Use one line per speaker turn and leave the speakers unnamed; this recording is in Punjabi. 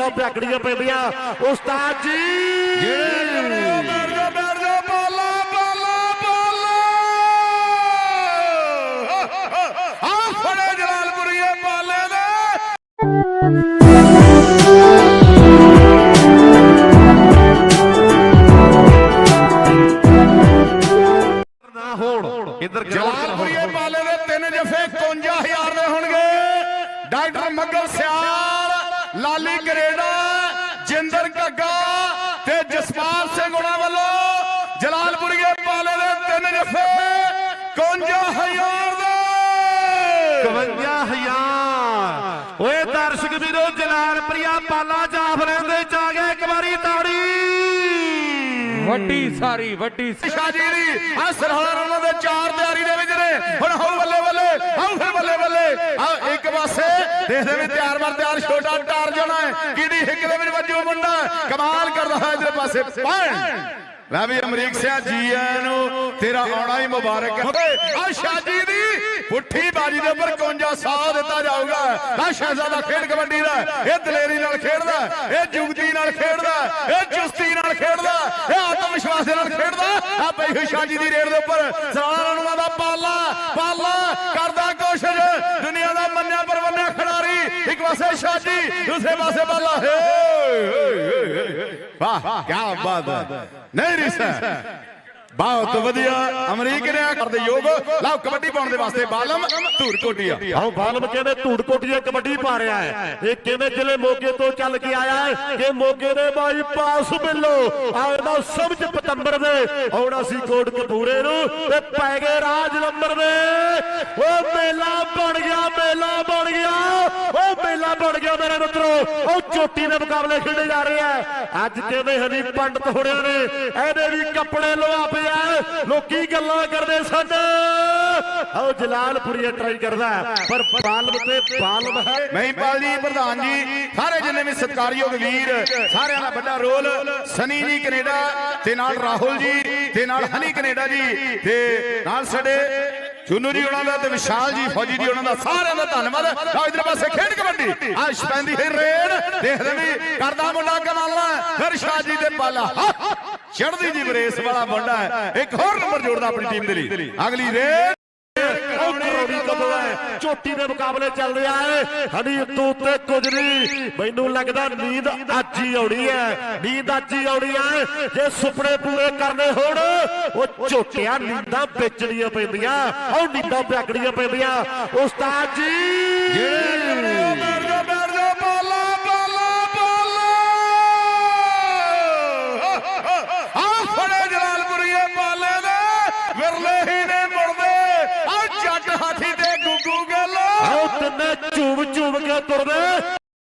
ਨੀਂਦਾਂ ਪਿਆਕੜੀਆਂ ਪੈਂਦੀਆਂ ਉਸਤਾਦ ਜੀ।
ਬੈਠ ਜਾ ਬੈਠ ਜਾ ਬਾਲਾ ਬਾਲਾ ਬਾਲਾ ਆ ਫੜੇ ਜਲਾਲਪੁਰੀਏ ਬਾਲੇ ਦੇ
ਨਾ ਹੋਣ। ਇੱਧਰ
ਜਲਾਲਪੁਰੀਏ ਬਾਲੇ ਦੇ ਤਿੰਨ ਜਫੇ 51000 ਦੇ ਹੋਣਗੇ। ਡਾਕਟਰ ਮੱਗਲ ਸਿਆਲ। ਲਾਲੀ ਕਰੇੜਾ ਜਿੰਦਰ ਘੱਗਾ ਤੇ ਜਸਪਾਲ ਸਿੰਘ ਉਹਨਾਂ ਵੱਲੋਂ ਜਲਾਲਪੁਰੀਏ ਬਾਲੇ ਦੇ ਤਿੰਨ ਜਫੇ 51000 ਦੇ।
51000 ਓਏ ਦਰਸ਼ਕ ਵੀਰੋ ਜਲਾਲ ਪ੍ਰਿਆ ਪਾਲਾ ਜਾਫਰੇ ਦੇ ਚ ਆ ਗਏ ਇੱਕ ਵਾਰੀ ਤਾੜੀ।
ਵੱਡੀ ਸਾਰੀ ਵੱਡੀ
ਸ਼ਾਹ ਜੀ ਦੀ ਆ ਸਰਹਾਰ ਉਹਨਾਂ ਦੇ ਚਾਰ ਤਿਆਰੀ ਦੇ ਵਿੱਚ ਨੇ। ਹੁਣ ਹਉ ਬੱਲੇ ਬੱਲੇ ਹਉ ਫਿਰ ਬੱਲੇ ਬੱਲੇ। ਆ ਇੱਕ ਪਾਸੇ ਦੇਖਦੇ ਵੀ ਤਿਆਰ ਮਰ ਤਿਆਰ ਛੋਟਾ ਟਾਰ ਜਾਣਾ ਹੈ। ਕਿਹਦੀ ਹਿੱਕ ਦੇ ਵਿੱਚ ਵੱਜੂ ਮੁੰਡਾ? ਕਮਾਲ ਕਰਦਾ ਹੈ ਇਧਰ ਪਾਸੇ। ਪੈਣ ਲੈ ਵੀ ਅਮਰੀਕ ਸਿਆ ਜੀ ਨੂੰ ਤੇਰਾ ਆਉਣਾ ਹੀ ਮੁਬਾਰਕ ਹੈ। ਆ ਸ਼ਾਹ ਦੀ ਪੁੱਠੀ ਬਾਜੀ ਦੇ ਉੱਪਰ 51 ਸਾਹ ਦਿੱਤਾ ਜਾਊਗਾ। ਆ ਸ਼ਹਿਜ਼ਾਦਾ ਖੇਡ ਕਬੱਡੀ ਦਾ। ਇਹ ਦਲੇਰੀ ਨਾਲ ਖੇਡਦਾ, ਇਹ ਜੁਗਤੀ ਨਾਲ ਖੇਡਦਾ, ਇਹ ਚੁਸਤੀ ਨਾਲ ਖੇਡਦਾ, ਇਹ ਆਤਮ ਵਿਸ਼ਵਾਸ ਨਾਲ ਖੇਡਦਾ। ਆ ਬਈ ਹੋਈ ਦੀ ਰੇਡ ਦੇ ਉੱਪਰ। ਸਰਾਣਾ ਨੂੰ ਦਾ ਪਾਲਾ ਪਾਲਾ ਕਰਦਾ ਕੋਸ਼ਿਸ਼ ਬਾਲਾ। ਵਾਹ ਕੀ ਬਾਤ ਹੈ। ਨਹੀਂ ਰਿਸਾ ਬਹੁਤ ਵਧੀਆ। ਅਮਰੀਕ ਨੇ ਕਰਦੇ ਯੋਗ। ਲਓ ਕਬੱਡੀ ਪਾਉਣ ਦੇ ਵਾਸਤੇ ਬਾਲਮ ਧੂਰ ਕੋਟੀਆ
ਆਓ ਬਾਲਮ ਕਹਿੰਦੇ ਧੂੜ ਕੋਟੀਏ ਕਬੱਡੀ ਪਾ ਰਿਹਾ ਹੈ? ਇਹ ਕਿਵੇਂ ਜ਼ਿਲ੍ਹੇ ਮੋਗੇ ਤੋਂ ਚੱਲ ਕੇ ਆਇਆ ਹੈ? ਕਿ ਮੋਗੇ ਦੇ ਬਾਈ ਪਾਸ ਮਿਲੋ ਆਉਂਦਾ ਸਮਝ ਪਤੰਬਰ ਦੇ ਆਉਣਾ ਸੀ ਕੋਟ ਕਪੂਰੇ ਨੂੰ ਤੇ ਪੈ ਗਏ ਰਾਜ ਨੰਬਰ ਦੇ। ਉਹ ਮੇਲਾ ਬਣ ਗਿਆ ਮੇਲਾ ਬਣ ਗਿਆ ਉਹ ਮੇਲਾ ਬਣ ਗਿਆ ਮੇਰੇ ਮਿੱਤਰੋ। ਉਹ ਚੋਟੀ ਦੇ ਮੁਕਾਬਲੇ ਖੇਡੇ ਜਾ ਰਹੇ ਆ। ਅੱਜ ਕਿਵੇਂ ਹਨੀ ਪੰਡਤ ਹੋਣਿਆਂ ਨੇ ਇਹਦੇ ਵੀ ਕੱਪੜੇ ਲਵਾ ਪਿਆ ਲੋਕੀ ਗੱਲਾਂ ਕਰਦੇ ਸਨ। ਆਓ ਜਲਾਲਪੁਰੀਆ ਟਰਾਈ ਕਰਦਾ ਪਰ ਬਾਲਮ ਤੇ ਬਾਲਮ ਹੈ।
ਮਹੀਪਾਲ ਜੀ ਪ੍ਰਧਾਨ ਜੀ, ਸਾਰੇ ਜਿੰਨੇ ਵੀ ਸਤਿਕਾਰਯੋਗ ਵੀਰ, ਸਾਰਿਆਂ ਦਾ ਵੱਡਾ ਰੋਲ ਸਨੀ ਜੀ ਕੈਨੇਡਾ, ਤੇ ਨਾਲ ਰਾਹੁਲ ਜੀ, ਤੇ ਨਾਲ ਹਨੀ ਕੈਨੇਡਾ ਜੀ, ਤੇ ਨਾਲ ਸਾਡੇ ਚੁੰਨੂ ਜੀ ਉਹਨਾਂ ਦਾ ਤੇ ਵਿਸ਼ਾਲ ਜੀ ਫੌਜੀ ਜੀ ਉਹਨਾਂ ਦਾ ਸਾਰਿਆਂ ਦਾ ਧੰਨਵਾਦ। ਲਓ ਇਧਰ ਪਾਸੇ ਖੇਡ ਕਬੱਡੀ। ਆ ਸ਼ਪੈਂਦੀ ਹੈ ਰੇਡ। ਦੇਖਦੇ ਵੀ ਕਰਦਾ ਮੁੰਡਾ ਕਮਾਲਾ। ਫਿਰ ਸ਼ਾਹ ਜੀ ਦੇ ਪਾਲਾ। ਚੜਦੀ ਜੀ ਬਰੇਸ ਵਾਲਾ ਮੁੰਡਾ ਹੈ। ਇੱਕ ਹੋਰ ਨੰਬਰ ਜੋੜਦਾ ਆਪਣੀ ਟੀਮ ਦੇ ਲਈ। ਅਗਲੀ ਰੇਡ।
ਕਦੋਂ ਦੇ ਮੁਕਾਬਲੇ ਚੱਲ ਰਿਹਾ ਹੈ। ਹਣੀ ਉੱਤੋਂ ਉੱਤੇ ਕੁਝ ਨਹੀਂ। ਮੈਨੂੰ ਲੱਗਦਾ ਨੀਂਦ ਅੱਜ ਹੀ ਆਉਣੀ ਹੈ। ਨੀਂਦ ਅੱਜ ਹੀ ਆਉਣੀ ਹੈ। ਜੇ ਸੁਪਨੇ ਪੂਰੇ ਕਰਨੇ ਹੋਣ, ਉਹ ਝੋਟੀਆਂ ਨੀਂਦਾਂ ਵੇਚਣੀਆਂ ਪੈਂਦੀਆਂ। ਉਹ ਨੀਂਦਾਂ ਪਿਆਕੜੀਆਂ ਪੈਂਦੀਆਂ। ਉਸਤਾਦ ਜੀ! ചൂവ് ചൂവ് തുറന്ന്